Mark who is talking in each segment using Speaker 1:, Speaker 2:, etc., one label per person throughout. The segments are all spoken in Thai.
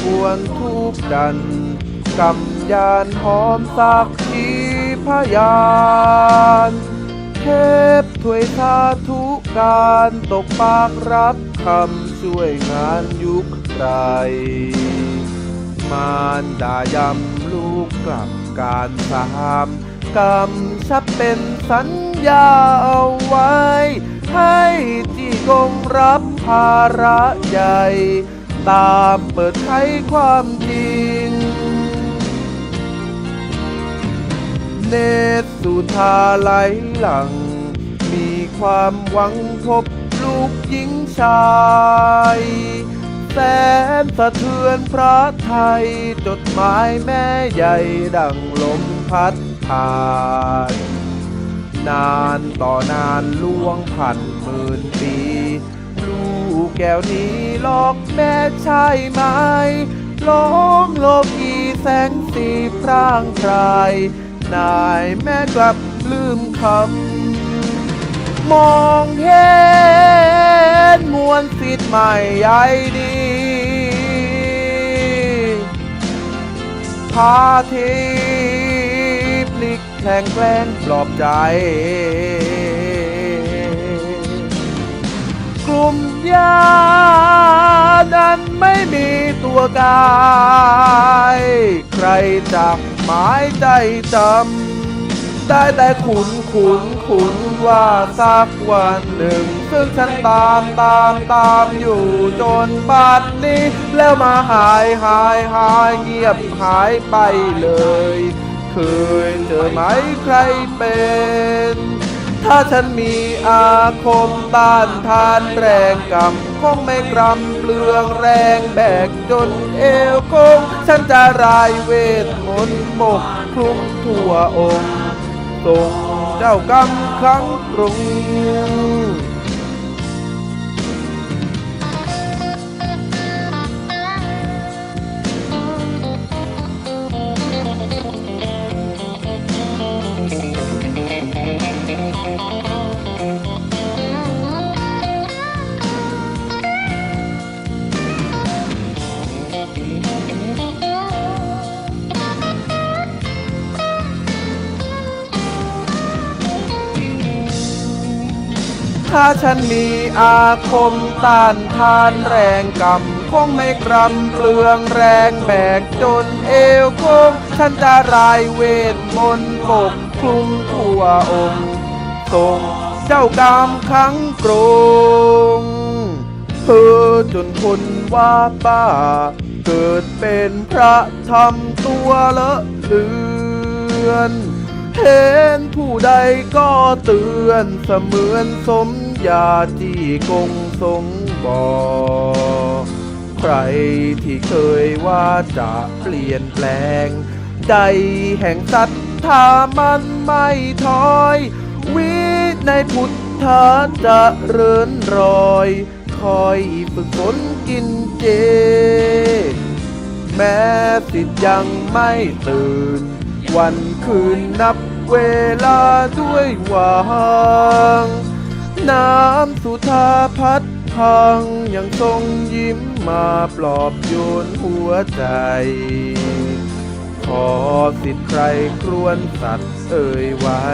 Speaker 1: บวนทุกดันกำยานหอมสักขีพยานเทพถวยสาธุการตกปากรับคำช่วยงานยุคไรมารดายำลูกกลับการสามกำชับเป็นสัญญาเอาไว้ ให้ที่กงรับภาระใหญ่ ตามเปิดไขความจริง เนตรสุธาไหลหลัง มีความหวังพบลูกหญิงชายแสนสะเทือนพระไทย จดหมายแม่ใหญ่ดังลมพัดผ่านนานต่อนานล่วงผ่านหมื่นปี แก้วนี้ลอกแม่ใช่ไหมล้องโลกีแสงสีพร่างพรายนายแม่กลับลืมคำ มองเห็นมวลสิทธิ์ใหม่ใหญ่ดี พาทีพลิกแพลงแกล้งปลอบใจ ลุ่มยานั้นไม่มีตัวกาย ใครจับหมายใจจำได้แต่ขุนขุนขุนว่าสักวันหนึ่ง ซึ่งฉันตามตามตามอยู่จนบัดนี้ แล้วมาหายหายหายเงียบหายไปเลย เคยเจอไหมใครเป็น ถ้าฉันมีอาคมต้านทานแรงกำคงไม่กรำเปลืองแรงแบกจนเอวโคง ฉันจะรายเวทมนต์ปกคลุมทั่วองค์ทรงเจ้ากรรมครั้งกรุง ถ้าฉันมีอาคมต้านทานแรงกำคงไม่กรำเปลืองแรงแบกจนเอวโคงฉันจะรายเวทมนต์ปกคลุมทั่วองค์ทรงเจ้ากรรมครั้งกรงเธอจนคนว่าป้า เกิดเป็นพระธรรมตัวเลอะเลือน เห็นผู้ใดก็เตือนเสมือนสม ญาที่กงทรงบอกใครที่เคยว่าจะเปลี่ยนแปลง ใจแห่งศรัทธามันไม่ถอย วิในพุทธะจะเริญรอย คอยฝึกฝนกินเจ แม้สิทธิ์ยังไม่ตื่น วันคืนนับเวลาด้วยหวัง น้ำสุธาพัดพังยังทรงยิ้มมาปลอบโยนหัวใจ ขอสิทธิ์ใครครวนสัตว์เอ่ยไว้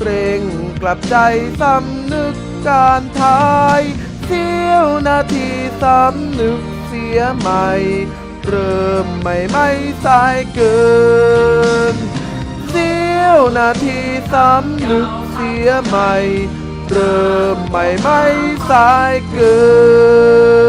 Speaker 1: เร่งกลับใจสำนึกการทายเสี้ยวนาทีสำนึกเสียใหม่ เริ่มไม่ไม่สายเกินเสี้ยวนาทีสำนึกเสียใหม่ เริ่มไม่ไม่สายเกิน